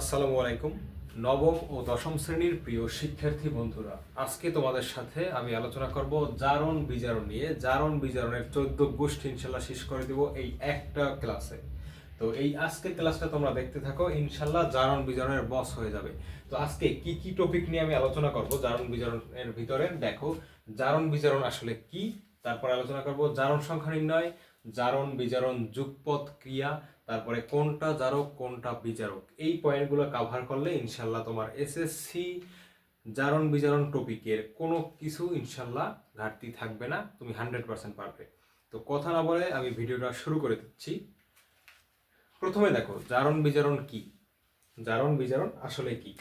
আসসালামু আলাইকুম। নবম ও দশম শ্রেণির প্রিয় শিক্ষার্থী বন্ধুরা, আজকে তোমাদের সাথে আমি আলোচনা করব জারণ বিজারণ নিয়ে। জারণ বিজারণের চোদ্দ গোষ্ঠী ইনশাল্লাহ শেষ করে দেব এই একটা ক্লাসে। তো এই আজকের ক্লাসটা তোমরা দেখতে থাকো ইনশাল্লাহ জারণ বিজারণের বস হয়ে যাবে। তো আজকে কি কি টপিক নিয়ে আমি আলোচনা করব জারণ বিজারণের ভিতরে? দেখো, জারণ বিজারণ আসলে কি? তারপর আলোচনা করব জারণ সংখ্যা নির্ণয়, জারণ বিজারণ যুগপথ ক্রিয়া তারপরে কোনটা জারক, কোনটা বিচারক? এই পয়েন্টগুলো কাভার করলে ইনশাল্লাহ তোমার এসএসসি জারণ বিজারণ টপিকের কোনো কিছু ইনশাল্লাহ ঘাটতি থাকবে না, তুমি হান্ড্রেড পার্সেন্ট পারবে। তো কথা না বলে আমি ভিডিওটা শুরু করে দিচ্ছি। প্রথমে দেখো, জারণ বিজারণ কি? জারণ বিজারণ আসলে কি?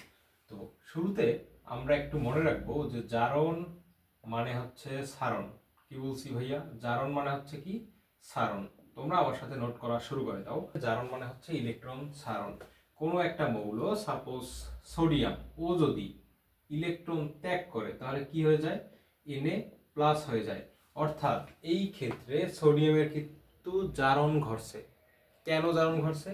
তো শুরুতে আমরা একটু মনে রাখব যে জারণ মানে হচ্ছে সারণ। কি বলছি ভাইয়া? জারণ মানে হচ্ছে কি? সারণ। তোমরা আমার সাথে নোট করা শুরু করে দাও। জারণ মানে হচ্ছে ইলেকট্রন সারণ। কোনো একটা মৌল সাপোজ সোডিয়াম ও যদি ইলেকট্রন ত্যাগ করে, তাহলে কি হয়ে যায়? এনে প্লাস হয়ে যায়। অর্থাৎ এই ক্ষেত্রে সোডিয়ামের কিন্তু জারণ ঘটছে। কেন জারণ ঘটছে?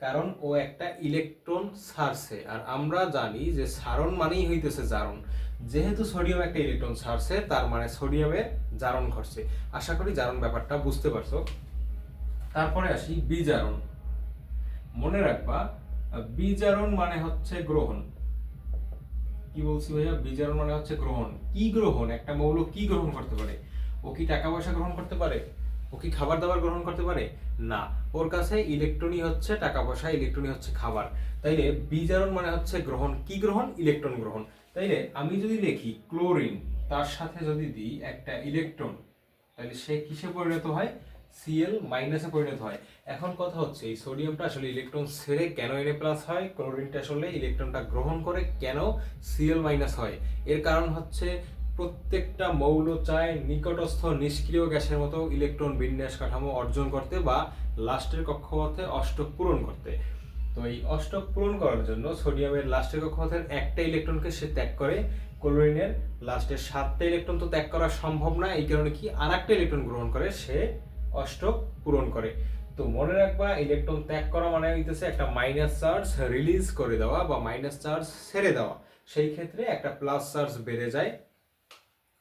কারণ ও একটা ইলেকট্রন সারছে। আর আমরা জানি যে সারণ মানেই হইতেছে জারণ। যেহেতু সোডিয়াম একটা ইলেকট্রন সারছে, তার মানে সোডিয়ামের জারণ ঘটছে। আশা করি জারণ ব্যাপারটা বুঝতে পারছ। তারপরে আসি বিজারণ। মনে রাখবা, বিজারণ মানে হচ্ছে গ্রহণ। কি বলছি ভাইয়া? বিজারণ মানে হচ্ছে গ্রহণ। কি গ্রহণ? একটা মৌল কি গ্রহণ করতে পারে? ও কি টাকা পয়সা গ্রহণ করতে পারে? ও কি খাবার দাবার গ্রহণ করতে পারে? না। ওর কাছে ইলেকট্রনই হচ্ছে টাকা পয়সা ইলেকট্রনই হচ্ছে খাবার। তাইলে বিজারণ মানে হচ্ছে গ্রহণ। কি গ্রহণ? ইলেকট্রন গ্রহণ। তাইলে আমি যদি লিখি ক্লোরিন তার সাথে যদি দিই একটা ইলেকট্রন তাহলে সে কিসে পরিণত হয়? সিএল মাইনাসে পরিণত হয়। এখন কথা হচ্ছে, এই সোডিয়ামটা আসলে ইলেকট্রন ছেড়ে কেন এনে প্লাস হয়? ক্লোরিনটা আসলে ইলেকট্রনটা গ্রহণ করে কেন সিএল মাইনাস হয়? এর কারণ হচ্ছে, প্রত্যেকটা মৌল চায় নিকটস্থ নিষ্ক্রিয় গ্যাসের মতো ইলেকট্রন বিন্যাস কাঠামো অর্জন করতে বা লাস্টের কক্ষপথে অষ্টক পূরণ করতে। তো এই অষ্টক পূরণ করার জন্য সোডিয়ামের লাস্টের কক্ষপথের একটা ইলেকট্রনকে সে ত্যাগ করে ক্লোরিনের লাস্টের সাতটা ইলেকট্রন তো ত্যাগ করা সম্ভব না, এই কারণে কি আর একটা ইলেকট্রন গ্রহণ করে সে অষ্টক পূরণ করে। তো মনে রাখবা ইলেকট্রন ত্যাগ করা মানে হইতেছে একটা মাইনাস চার্জ রিলিজ করে দেওয়া বা মাইনাস চার্জ ছেড়ে দেওয়া। সেই ক্ষেত্রে একটা প্লাস চার্জ বেড়ে যায়।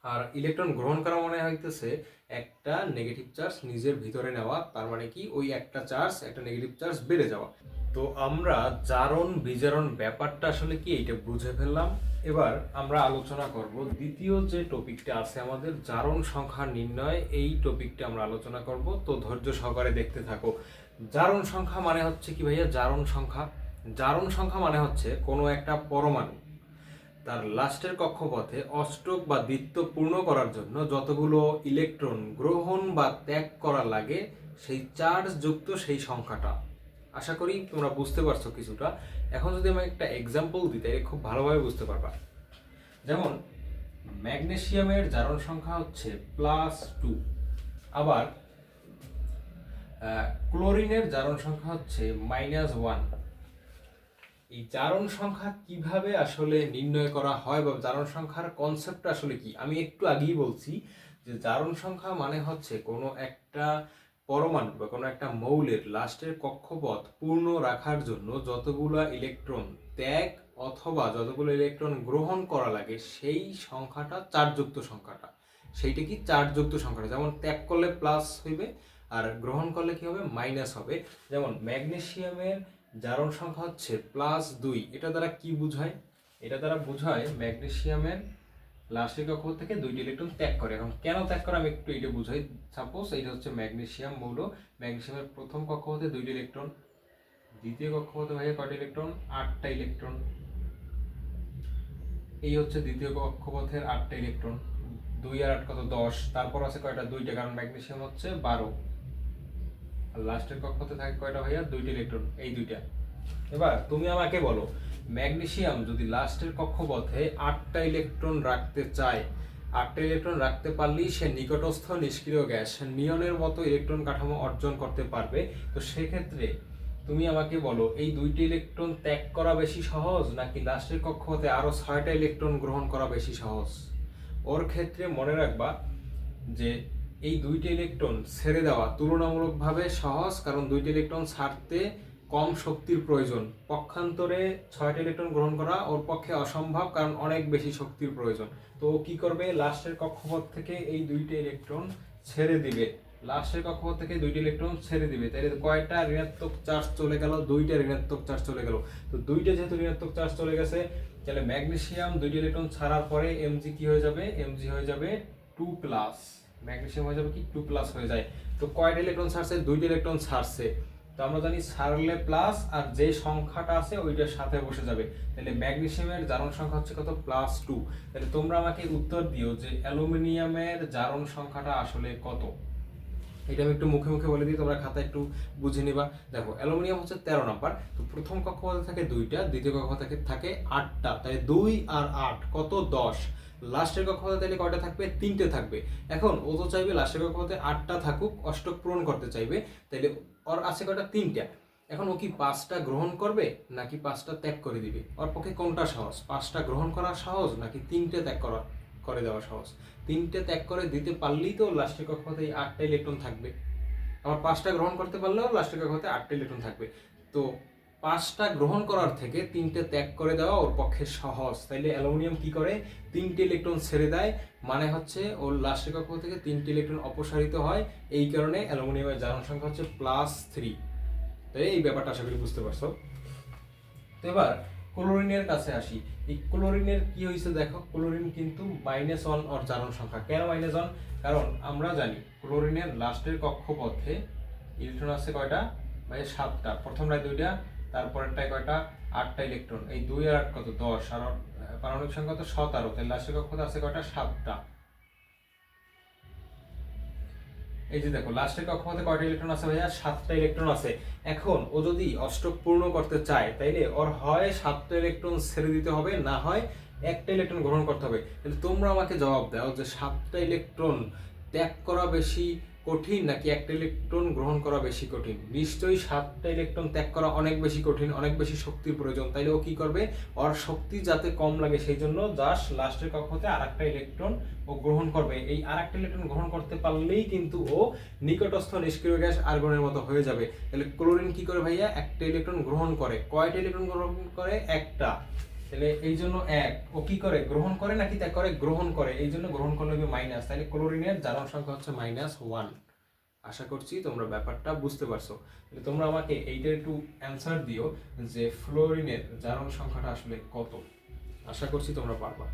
আর ইলেকট্রন গ্রহণ করা মনে হইতেছে একটা নেগেটিভ চার্জ নিজের ভিতরে নেওয়া। তার মানে কি? ওই একটা চার্জ একটা নেগেটিভ চার্জ বেড়ে যাওয়া। তো আমরা জারণ, বিজারণ ব্যাপারটা আসলে কি এটা বুঝে ফেললাম। এবার আমরা আলোচনা করব দ্বিতীয় যে টপিকটা আছে আমাদের, জারণ সংখ্যা নির্ণয়। এই টপিকটা আমরা আলোচনা করব। তো ধৈর্য সহকারে দেখতে থাকো। জারণ সংখ্যা মানে হচ্ছে কি ভাইয়া? জারণ সংখ্যা। জারণ সংখ্যা মানে হচ্ছে কোনো একটা পরমাণু তার লাস্টের কক্ষপথে অষ্টক বা দ্বিত্ব পূর্ণ করার জন্য যতগুলো ইলেকট্রন গ্রহণ বা ত্যাগ করা লাগে, সেই চার্জ যুক্ত সেই সংখ্যাটা। আশা করি তোমরা বুঝতে পারছ কিছুটা। এখন যদি আমি একটা এক্সাম্পল দিই তাহলে খুব ভালোভাবে বুঝতে পারবা। যেমন, ম্যাগনেসিয়ামের জারণ সংখ্যা হচ্ছে প্লাস টু আবার ক্লোরিনের জারণ সংখ্যা হচ্ছে মাইনাস ওয়ান এই জারণ সংখ্যা কীভাবে আসলে নির্ণয় করা হয় বা জারণ সংখ্যার কনসেপ্ট আসলে কি? আমি একটু আগেই বলছি যে জারণ সংখ্যা মানে হচ্ছে কোনো একটা পরমাণু বা কোনো একটা মৌলের লাস্টের কক্ষপথ পূর্ণ রাখার জন্য যতগুলো ইলেকট্রন ত্যাগ অথবা যতগুলো ইলেকট্রন গ্রহণ করা লাগে, সেই সংখ্যাটা চারযুক্ত সংখ্যাটা। সেইটা কি চারযুক্ত সংখ্যাটা? যেমন ত্যাগ করলে প্লাস হইবে আর গ্রহণ করলে কি হবে? মাইনাস হবে। যেমন ম্যাগনেসিয়ামের জারণ সংখ্যা হচ্ছে প্লাস দুই। এটা দ্বারা কি বোঝায়? এটা দ্বারা বোঝায় ম্যাগনেসিয়ামের লাস্টের কক্ষপথ থেকে দুইটি ইলেকট্রন ত্যাগ করে? এখন কেন ত্যাগ করে? আমি একটু এটা বুঝাই। সাপোজ এইটা হচ্ছে ম্যাগনেশিয়াম মৌল। ম্যাগনেসিয়ামের প্রথম কক্ষপথে দুইটি ইলেকট্রন দ্বিতীয় কক্ষপথে ভাইয়া কয়টা ইলেকট্রন আটটা ইলেকট্রন এই হচ্ছে দ্বিতীয় কক্ষপথের আটটা ইলেকট্রন দুই আর আট কত? দশ। তারপর আছে কয়টা? দুইটা, কারণ ম্যাগনেশিয়াম হচ্ছে বারো। আর লাস্টের কক্ষপথে থাকে কয়টা ভাইয়া? দুইটা ইলেকট্রন এই দুইটা। এবার তুমি আমাকে বলো, ম্যাগনেসিয়াম যদি লাস্টের কক্ষপথে আটটা ইলেকট্রন রাখতে চায়, আটটা ইলেকট্রন রাখতে পারলেই সে নিকটস্থ নিষ্ক্রিয় গ্যাস নিয়নের মতো ইলেকট্রন কাঠামো অর্জন করতে পারবে। তো সেক্ষেত্রে তুমি আমাকে বলো, এই দুইটি ইলেকট্রন ত্যাগ করা বেশি সহজ, নাকি লাস্টের কক্ষপথে আরও ছয়টা ইলেকট্রন গ্রহণ করা বেশি সহজ? ওর ক্ষেত্রে মনে রাখবা যে এই দুইটি ইলেকট্রন ছেড়ে দেওয়া তুলনামূলকভাবে সহজ, কারণ দুইটি ইলেকট্রন ছাড়তে কম শক্তির প্রয়োজন। পক্ষান্তরে ছয়টা ইলেকট্রন গ্রহণ করা ওর পক্ষে অসম্ভব কারণ অনেক বেশি শক্তির প্রয়োজন। তো ও কি করবে? লাস্টের কক্ষপথ থেকে এই দুইটা ইলেকট্রন ছেড়ে দিবে। লাস্টের কক্ষপথ থেকে দুইটা ইলেকট্রন ছেড়ে দিবে। তাহলে কয়টা ঋণাত্মক চার্জ চলে গেল? দুইটা ঋণাত্মক চার্জ চলে গেল। তো দুইটা যেহেতু ঋণাত্মক চার্জ চলে গেছে তাহলে ম্যাগনেসিয়াম দুইটা ইলেকট্রন ছাড়ার পরে এমজি কি হয়ে যাবে? এমজি হয়ে যাবে টু প্লাস ম্যাগনেসিয়াম হয়ে যাবে কি? টু প্লাস হয়ে যায়। তো কয়টা ইলেকট্রন ছাড়ছে? দুইটা ইলেকট্রন ছাড়ছে। তো আমরা জানি ছাড়লে প্লাস আর যে সংখ্যাটা আছে ওইটার সাথে বসে যাবে। তাহলে ম্যাগনেসিয়ামের জারণ সংখ্যা হচ্ছে কত? প্লাস টু তাহলে তোমরা আমাকে উত্তর দিও যে অ্যালুমিনিয়ামের জারণ সংখ্যাটা আসলে কত। এটা আমি একটু মুখে মুখে বলে দিই, তোমরা খাতা একটু বুঝে নিবা। দেখো, অ্যালুমিনিয়াম হচ্ছে তেরো নাম্বার। তো প্রথম কক্ষপথে থাকে দুইটা, দ্বিতীয় কক্ষপথে থাকে আটটা। তাই দুই আর আট, কত? দশ। লাস্টের কক্ষপথে তাহলে কয়টা থাকবে? তিনটে থাকবে। এখন ও তো চাইবে লাস্টের কক্ষপথে আটটা থাকুক, অষ্টক পূরণ করতে চাইবে। তাইলে ওর আছে কয়টা? তিনটা। এখন ও কি পাঁচটা গ্রহণ করবে, নাকি পাঁচটা ত্যাগ করে দিবে? ওর পক্ষে কোনটা সহজ? পাঁচটা গ্রহণ করা সহজ, নাকি তিনটে ত্যাগ করা, করে দেওয়া সহজ? তিনটে ত্যাগ করে দিতে পারলেই তো লাস্টের কক্ষপথে এই আটটা ইলেকট্রন থাকবে। আবার পাঁচটা গ্রহণ করতে পারলেও লাস্টের কক্ষপথে আটটা ইলেকট্রন থাকবে। তো পাঁচটা গ্রহণ করার থেকে তিনটে ত্যাগ করে দেওয়া ওর পক্ষে সহজ। তাইলে অ্যালুমিনিয়াম কি করে? তিনটে ইলেকট্রন ছেড়ে দেয় মানে হচ্ছে ওর লাস্টের কক্ষ থেকে তিনটে ইলেকট্রন অপসারিত হয়। এই কারণে অ্যালুমিনিয়ামের জারণ সংখ্যা হচ্ছে প্লাস থ্রি তাই এই ব্যাপারটা আশা করি বুঝতে পারছ। তো এবার ক্লোরিনের কাছে আসি। এই ক্লোরিনের কি হয়েছে দেখো? ক্লোরিন কিন্তু মাইনাস ওয়ান ওর জারণ সংখ্যা। কেন মাইনাস ওয়ান কারণ আমরা জানি ক্লোরিনের লাস্টের কক্ষপথে ইলেকট্রন আছে কয়টা? ভাই সাতটা। প্রথমটায় দুইটা তারপরেরটায় কয়টা? আটটা ইলেকট্রন এই দুই আর আট কত? দশ। আর পারমাণবিক সংখ্যা তো সতেরো তাহলে লাস্টের কক্ষপথে আছে কয়টা? সাতটা। এই যে দেখো লাস্টের কক্ষপথে কয়টা ইলেকট্রন আছে ভাইয়া? সাতটা ইলেকট্রন আছে। এখন ও যদি অষ্টক পূর্ণ করতে চায়, তাইলে ওর হয় সাতটা ইলেকট্রন ছেড়ে দিতে হবে, না হয় একটা ইলেকট্রন গ্রহণ করতে হবে। তাহলে তোমরা আমাকে জবাব দাও যে সাতটা ইলেকট্রন ত্যাগ করা বেশি কঠিন নাকি একটা ইলেকট্রন গ্রহণ করা বেশি কঠিন? নিশ্চয়ই সাতটা ইলেকট্রন ত্যাগ করা অনেক বেশি কঠিন, অনেক বেশি শক্তির প্রয়োজন। তাইলে ও কি করবে? ওর শক্তি যাতে কম লাগে সেই জন্য জাস্ট লাস্টের কক্ষতে আর একটা ইলেকট্রন ও গ্রহণ করবে। এই আর একটা ইলেকট্রন গ্রহণ করতে পারলেই কিন্তু ও নিকটস্থ নিষ্ক্রিয় গ্যাস আর্গনের মতো হয়ে যাবে। তাহলে ক্লোরিন কি করে ভাইয়া? একটা ইলেকট্রন গ্রহণ করে। কয়টা ইলেকট্রন গ্রহণ করে? একটা। তাহলে এই জন্য এক, ও কি করে? গ্রহণ করে নাকি ত্যাগ করে? গ্রহণ করে। এই জন্য গ্রহণ করলে হবে মাইনাস তাহলে ক্লোরিনের জারণ সংখ্যা হচ্ছে মাইনাস ওয়ান আশা করছি তোমরা ব্যাপারটা বুঝতে পারছ। তোমরা আমাকে এইটার একটু অ্যান্সার দিও যে ফ্লোরিনের জারণ সংখ্যাটা আসলে কত। আশা করছি তোমরা পারবা।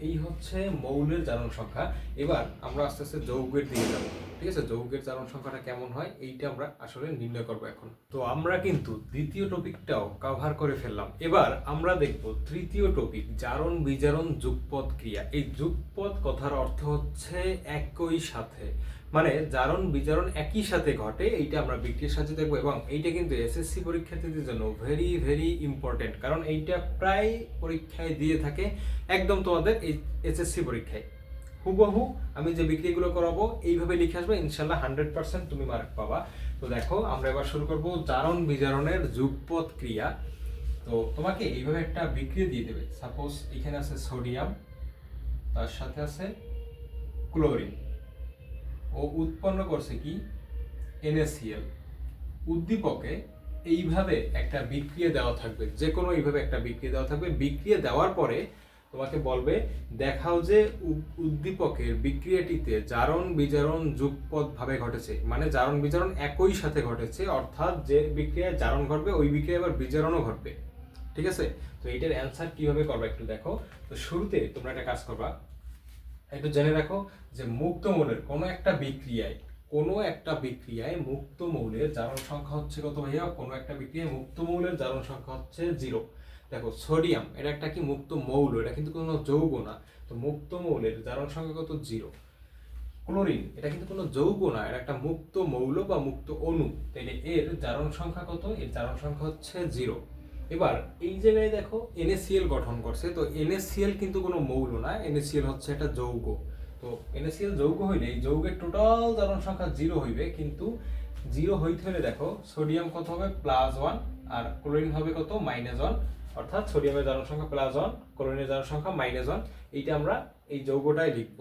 এই হচ্ছে মৌলের জারণ সংখ্যা। এবার আমরা আস্তে আস্তে যৌগের দিকে যাব। ঠিক আছে? যৌগের জারণ সংখ্যাটা কেমন হয়? এইটা আমরা আসলে নির্ণয় করব এখন। তো আমরা কিন্তু দ্বিতীয় টপিকটাও কাভার করে ফেললাম। এবার আমরা দেখব তৃতীয় টপিক, জারণ বিজারণ যুগপদ ক্রিয়া। এই যুগপদ কথার অর্থ হচ্ছে একই সাথে। মানে জারণ বিজারণ একই সাথে ঘটে, এইটা আমরা বিক্রিয়ার সাথে দেখব এবং এইটা কিন্তু এসএসসি পরীক্ষার্থীদের জন্য ভেরি ভেরি ইম্পর্টেন্ট কারণ এইটা প্রায় পরীক্ষায় দিয়ে থাকে একদম তোমাদের এই এসএসসি পরীক্ষায়। হুবহু আমি যে বিক্রিগুলো করাবো, এইভাবে লিখে আসবে ইনশাল্লাহ হান্ড্রেড পার্সেন্ট তুমি মার্ক পাবা। তো দেখো, আমরা এবার শুরু করব জারণ বিজারণের যুগপদ ক্রিয়া। তো তোমাকে এইভাবে একটা বিক্রিয়া দিয়ে দেবে। সাপোজ এখানে আছে সোডিয়াম তার সাথে আছে ক্লোরিন ও উৎপন্ন করছে কি? NaCl উদ্দীপকে এইভাবে একটা বিক্রিয়া দেওয়া থাকবে, যে কোনো এইভাবে একটা বিক্রিয়া দেওয়া থাকবে। বিক্রিয়া দেওয়ার পরে তোমাকে বলবে, দেখাও যে উদ্দীপকের বিক্রিয়াটিতে জারণ বিজারণ যুগপদ ভাবে ঘটেছে। মানে জারণ বিজারণ একই সাথে ঘটেছে, অর্থাৎ যে বিক্রিয়ায় জারণ ঘটবে, ওই বিক্রিয়া আবার বিজারণও ঘটবে। ঠিক আছে? তো এটার অ্যান্সার কীভাবে করবে একটু দেখো। তো শুরুতে তোমরা একটা কাজ করবা। একটু জেনে রাখো যে মুক্ত মৌলের কোনো একটা বিক্রিয়ায়, কোনো একটা বিক্রিয়ায় মুক্ত মৌলের জারণ সংখ্যা হচ্ছে কত ভাইয়া? কোনো একটা বিক্রিয়ায় মুক্ত মৌলের জারণ সংখ্যা হচ্ছে জিরো দেখো সোডিয়াম এটা একটা কি মুক্ত মৌল? এটা কিন্তু কোনো যৌগ না। তো মুক্ত মৌলের জারণ সংখ্যা কত? জিরো ক্লোরিন, এটা কিন্তু কোনো যৌগ না, এটা একটা মুক্ত মৌল বা মুক্ত অণু। তাইলে এর জারণ সংখ্যা কত? এর জারণ সংখ্যা হচ্ছে জিরো এবার, এই জায়গায় দেখো NaCl গঠন করছে। তো NaCl কিন্তু কোনো মৌল না NaCl হচ্ছে একটা যৌগ। তো NaCl যৌগ হইলে এই যৌগের টোটাল জারণ সংখ্যা জিরো হইবে, কিন্তু জিরো হইতে হলে দেখো সোডিয়াম কত হবে? প্লাস ওয়ান আর ক্লোরিন হবে কত? মাইনাস ওয়ান অর্থাৎ সোডিয়ামের জারণ সংখ্যা প্লাস ওয়ান ক্লোরিনের জারণ সংখ্যা মাইনাস ওয়ান এইটা আমরা এই যৌগটাই লিখব।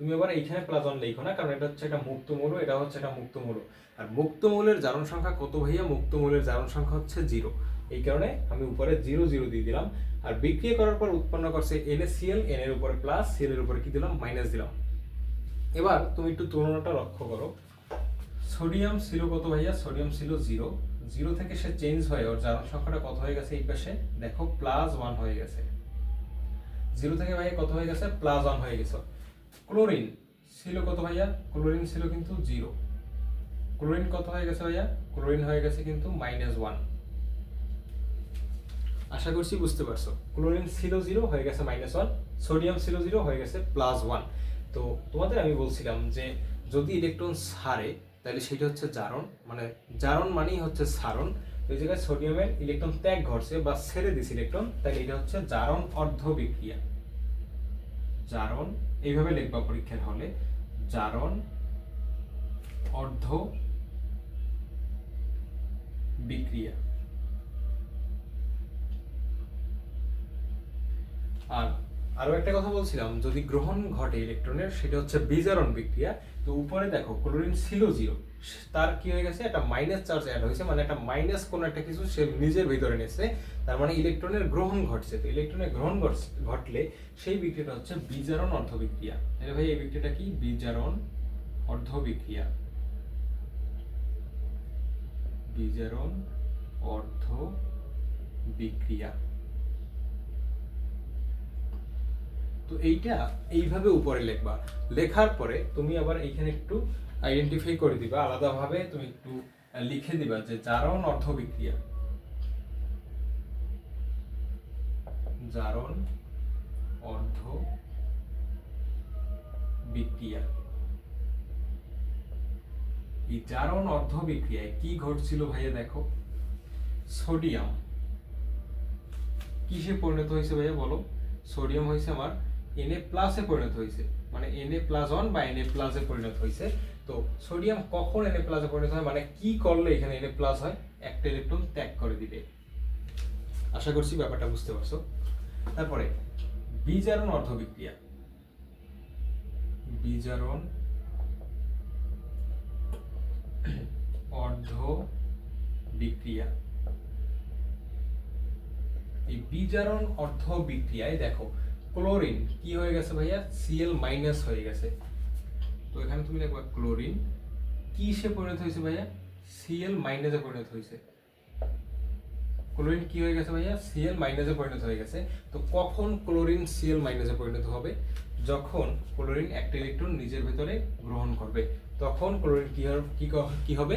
তুমি আবার এইখানে প্লাস ওয়ান লিখো না, কারণ এটা হচ্ছে একটা মুক্ত মৌল, এটা হচ্ছে একটা মুক্ত মৌল। আর মুক্ত মৌলের জারণ সংখ্যা কত ভাইয়া? মুক্ত মূলের জারণ সংখ্যা হচ্ছে জিরো এই কারণে আমি উপরে জিরো জিরো দিয়ে দিলাম। আর বিক্রিয়া করার পর উৎপন্ন করছে এন এস সিএল এন এর উপরে প্লাস সিএল এর উপরে কি দিলাম? মাইনাস দিলাম। এবার তুমি একটু তুলনাটা লক্ষ্য করো। সোডিয়াম ছিল কত ভাইয়া? সোডিয়াম ছিল জিরো জিরো থেকে সে চেঞ্জ হয়ে, ওর জারণ সংখ্যাটা কত হয়ে গেছে এই পাশে? দেখো প্লাস ওয়ান হয়ে গেছে। জিরো থেকে ভাইয়া কত হয়ে গেছে? প্লাস ওয়ান হয়ে গেছে। ক্লোরিন ছিল কত ভাইয়া? ক্লোরিন ছিল কিন্তু জিরো ক্লোরিন কত হয়ে গেছে ভাইয়া? ক্লোরিন হয়ে গেছে কিন্তু মাইনাস ওয়ান আশা করছি বুঝতে পারছ। ক্লোরিন ছিল জিরো হয়ে গেছে মাইনাস ওয়ান সোডিয়াম ছিল জিরো হয়ে গেছে প্লাস ওয়ান তো তোমাদের আমি বলছিলাম যে যদি ইলেকট্রন সারে, তাহলে সেটা হচ্ছে জারণ। মানে জারণ মানেই হচ্ছে সারণ। ওই জায়গায় সোডিয়ামের ইলেকট্রন ত্যাগ ঘটছে বা ছেড়ে দিছে ইলেকট্রন তাহলে এটা হচ্ছে জারণ অর্ধ বিক্রিয়া। জারণ, এইভাবে লিখবা পরীক্ষার হলে। জারণ অর্ধ বিক্রিয়া। আর আরও একটা কথা বলছিলাম, যদি গ্রহণ ঘটে ইলেকট্রনের সেটা হচ্ছে বিজারণ বিক্রিয়া। তো উপরে দেখো ক্লোরিন ছিল জিরো তার কি হয়ে গেছে, একটা মাইনাস চার্জ অ্যাড হয়েছে মানে একটা মাইনাস কোন একটা কিছু সে নিজের ভিতরে নিয়েছে, তার মানে ইলেকট্রনের গ্রহণ ঘটছে। তো ইলেকট্রনের গ্রহণ ঘটলে সেই বিক্রিয়াটা হচ্ছে বিজারণ অর্ধ বিক্রিয়া তাহলে ভাই, এই বিক্রিয়াটা কি? বিজারণ অর্ধ বিক্রিয়া বিজারণ অর্ধ বিক্রিয়া তো এইটা এইভাবে উপরে লিখবা। লেখার পরে তুমি আবার এইখানে একটু আইডেন্টিফাই করে দিবা, আলাদাভাবে তুমি একটু লিখে দিবা যে জারণ অর্ধ বিক্রিয়া জারণ অর্ধ বিক্রিয়া এই জারণ অর্ধ বিক্রিয়ায় কি ঘটছিল ভাইয়া দেখো? সোডিয়াম। কিসে পরিণত হয়েছে ভাইয়া বলো? সোডিয়াম হয়েছে আমার এন এ প্লাসে পরিণত হয়েছে মানে এন এ প্লাস ওয়ান বা এন এ প্লাসে পরিণত হয়েছে তো সোডিয়াম কখন এন এ প্লাসে পরিণত হয়? মানে কি করলে এখানে এন এ প্লাস হয়? একটা ইলেকট্রন ত্যাগ করে দিবে। আশা করছি ব্যাপারটা বুঝতে পারছ। তারপরে, বিজারণ অর্ধ বিক্রিয়া বিজারণ অর্ধ বিক্রিয়া এই বিজারণ অর্ধ বিক্রিয়ায় দেখো ক্লোরিন, কি হয়ে গেছে ভাইয়া? সিএল মাইনাস হয়ে গেছে। তো এখানে তুমি দেখবা ক্লোরিন কিসে পরিণত হয়েছে ভাইয়া? সিএল মাইনাসে পরিণত হয়েছে। ক্লোরিন কি হয়ে গেছে ভাইয়া? সিএল মাইনাসে পরিণত হয়ে গেছে। তো কখন ক্লোরিন সিএল মাইনাসে পরিণত হবে? যখন ক্লোরিন একটা ইলেকট্রন নিজের ভেতরে গ্রহণ করবে, তখন ক্লোরিন কি কি হবে?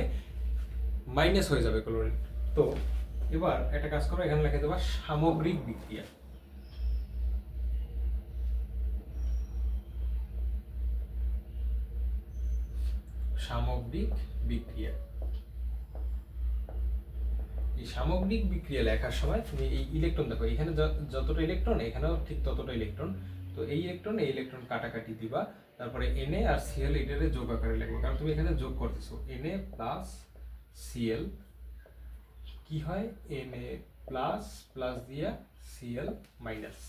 মাইনাস হয়ে যাবে ক্লোরিন। তো এবার একটা কাজ করো, এখানে লিখে দেবা সামগ্রিক বিক্রিয়া। সামগ্রিক বিক্রিয়া। এই সামগ্রিক বিক্রিয়া লেখার সময় তুমি এই ইলেকট্রন দেখো, এখানে যতটা ইলেকট্রন এখানেও ঠিক ততটা ইলেকট্রন তো এই ইলেকট্রন এই ইলেকট্রন কাটাকাটি দিবা, তারপরে এনএ আর সিএল এটারে যোগ আকারে লিখবে। কারণ তুমি এখানে যোগ করতেছো। এন এ প্লাস সিএল কি হয়? এন এ প্লাস প্লাস দিয়া সিএল মাইনাস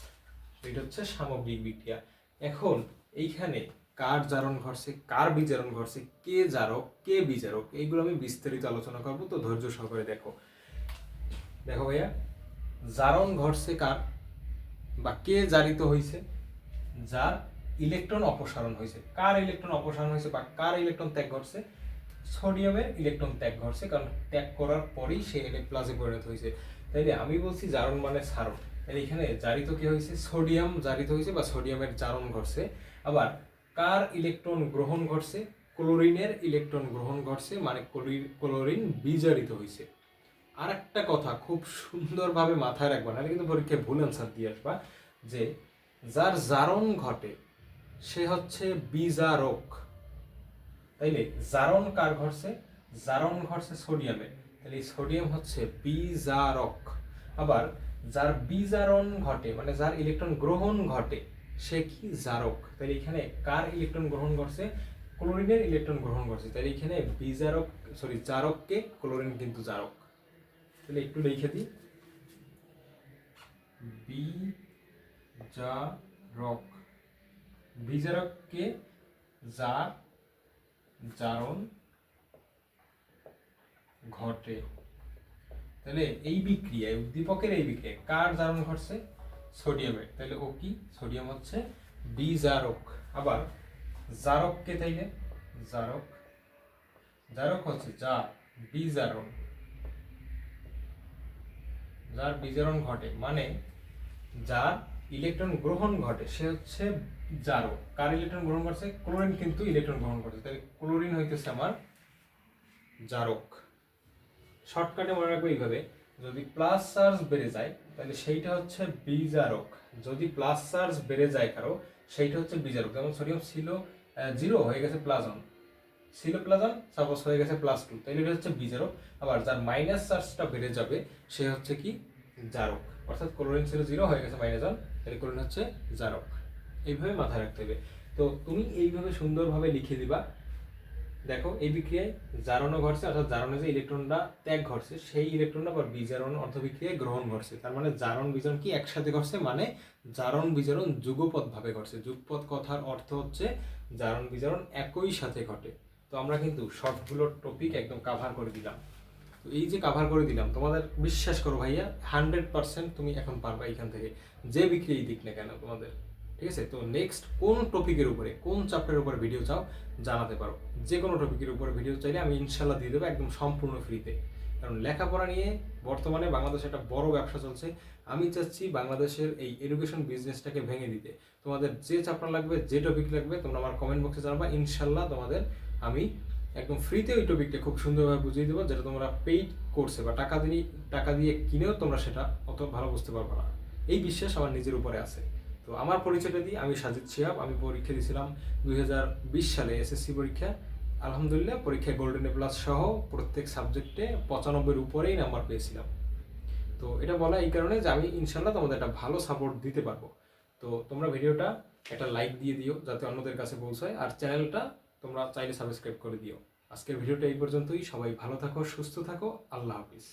এটা হচ্ছে সামগ্রিক বিক্রিয়া। এখন এইখানে কার জারণ ঘটছে, কার বিজারণ ঘটছে, কে জারক, কে বিজারক, এইগুলো আমি বিস্তারিত আলোচনা করব। তো ধৈর্য সহকারে দেখো। দেখো ভাইয়া, জারণ ঘটছে কার বা কে জারিত হয়েছে যার ইলেকট্রন অপসারণ হয়েছে কার ইলেকট্রন অপসারণ হয়েছে বা কার ইলেকট্রন ত্যাগ ঘটছে? সোডিয়ামের ইলেকট্রন ত্যাগ ঘটছে, কারণ ত্যাগ করার পরেই সে প্লাসে পরিণত হয়েছে তাইলে আমি বলছি জারণ মানে সারণ। এখানে জারিত কি হয়েছে সোডিয়াম জারিত হয়েছে বা সোডিয়ামের জারণ ঘটছে। আবার কার ইলেকট্রন গ্রহণ ঘটছে? ক্লোরিনের ইলেকট্রন গ্রহণ ঘটছে মানে ক্লোরি- ক্লোরিন বিজারিত হয়েছে আর একটা কথা খুব সুন্দরভাবে মাথায় রাখবা, নাহলে কিন্তু পরীক্ষায় ভুল অ্যান্সার দিয়ে আসবা, যে যার জারণ ঘটে, সে হচ্ছে বিজারক। তাইলে জারণ কার ঘটছে? জারণ ঘটছে সোডিয়ামের তাহলে সোডিয়াম হচ্ছে বিজারক। আবার যার বিজারণ ঘটে মানে যার ইলেকট্রন গ্রহণ ঘটে সে কি জারক? তাহলে এখানে কার ইলেকট্রন গ্রহণ করছে? ক্লোরিনের ইলেকট্রন গ্রহণ করছে। তাহলে এখানে বিজারক সরি জারককে ক্লোরিন কিন্তু জারক। তাহলে একটু লিখে দিই। বিজারক বিজারককে যার জারণ ঘটে। তাহলে এই বিক্রিয়ায়, উদ্দীপকের এই বিক্রিয়ায় কার জারণ ঘটছে? সোডিয়ামের তাহলে ও কি? সোডিয়াম হচ্ছে বিজারক। আবার জারককে তাইলে? জারক। জারক হচ্ছে যা বিজারণ। যার বিজারণ ঘটে মানে যার ইলেকট্রন গ্রহণ ঘটে, সে হচ্ছে জারক। কার ইলেকট্রন গ্রহণ করছে? ক্লোরিন কিন্তু ইলেকট্রন গ্রহণ করছে। তাহলে ক্লোরিন হইতেছে আমার জারক। শর্টকাটে মনে রাখব এইভাবে, যদি প্লাস চার্জ বেড়ে যায় তাহলে সেইটা হচ্ছে বিজারক। যদি প্লাস চার্জ বেড়ে যায় কারও, সেইটা হচ্ছে বিজারক। যেমন সোডিয়াম ছিল জিরো হয়ে গেছে প্লাস ওয়ান ছিল প্লাস ওয়ান সাপোজ হয়ে গেছে প্লাস টু তাহলে এটা হচ্ছে বিজারক। আবার যার মাইনাস চার্জটা বেড়ে যাবে, সে হচ্ছে কি? জারক। অর্থাৎ ক্লোরিন ছিল জিরো হয়ে গেছে মাইনাস ওয়ান তাহলে ক্লোরিন হচ্ছে জারক। এইভাবে মাথায় রাখতে হবে। তো তুমি এইভাবে সুন্দরভাবে লিখে দিবা। দেখো, এই বিক্রিয়ায় জারণও ঘটছে, অর্থাৎ জারণে যে ইলেকট্রনটা ত্যাগ ঘটছে, সেই ইলেকট্রনটা আবার বিজারণ অর্ধ বিক্রিয়ায় গ্রহণ ঘটছে। তার মানে জারণ বিজারণ কি একসাথে ঘটছে? মানে জারণ বিজারণ যুগপৎ ভাবে ঘটছে। যুগপথ কথার অর্থ হচ্ছে জারণ বিজারণ একই সাথে ঘটে। তো আমরা কিন্তু সবগুলো টপিক একদম কাভার করে দিলাম। তো এই যে কাভার করে দিলাম, তোমাদের বিশ্বাস করো ভাইয়া হান্ড্রেড পার্সেন্ট তুমি এখন পারবা এখান থেকে। যে বিক্রিয়াই দিক না কেন তোমাদের? ঠিক আছে? তো নেক্সট কোন টপিকের উপরে, কোন চ্যাপ্টারের উপরে ভিডিও চাও জানাতে পারো। যে কোনো টপিকের উপরে ভিডিও চাইলে আমি ইনশাল্লাহ দিয়ে দেবো একদম সম্পূর্ণ ফ্রিতে কারণ লেখাপড়া নিয়ে বর্তমানে বাংলাদেশে একটা বড় ব্যবসা চলছে। আমি চাচ্ছি বাংলাদেশের এই এডুকেশন বিজনেসটাকে ভেঙে দিতে। তোমাদের যে চ্যাপ্টার লাগবে, যে টপিক লাগবে, তোমরা আমার কমেন্ট বক্সে জানাবা। ইনশাল্লাহ তোমাদের আমি একদম ফ্রিতে ওই টপিকটা খুব সুন্দরভাবে বুঝিয়ে দেবো, যেটা তোমরা পেইড কোর্সে বা টাকা দিয়ে টাকা দিয়ে কিনেও তোমরা সেটা অত ভালো বুঝতে পারবে না। এই বিশ্বাস আমার নিজের উপরে আছে। তো আমার পরিচয়টা দিই, আমি সাজিদ শিহাব, আমি পরীক্ষা দিয়েছিলাম দুই হাজার বিশ সালে এসএসসি পরীক্ষা। আলহামদুলিল্লাহ, পরীক্ষায় গোল্ডেন প্লাস সহ প্রত্যেক সাবজেক্টে পঁচানব্বইয়ের উপরেই নাম্বার পেয়েছিলাম। তো এটা বলা এই কারণে যে আমি ইনশাল্লাহ তোমাদের একটা ভালো সাপোর্ট দিতে পারব। তো তোমরা ভিডিওটা একটা লাইক দিয়ে দিও, যাতে অন্যদের কাছে পৌঁছায়, আর চ্যানেলটা তোমরা চাইলে সাবস্ক্রাইব করে দিও। আজকের ভিডিওটা এই পর্যন্তই, সবাই ভালো থাকো, সুস্থ থাকো, আল্লাহ হাফিজ।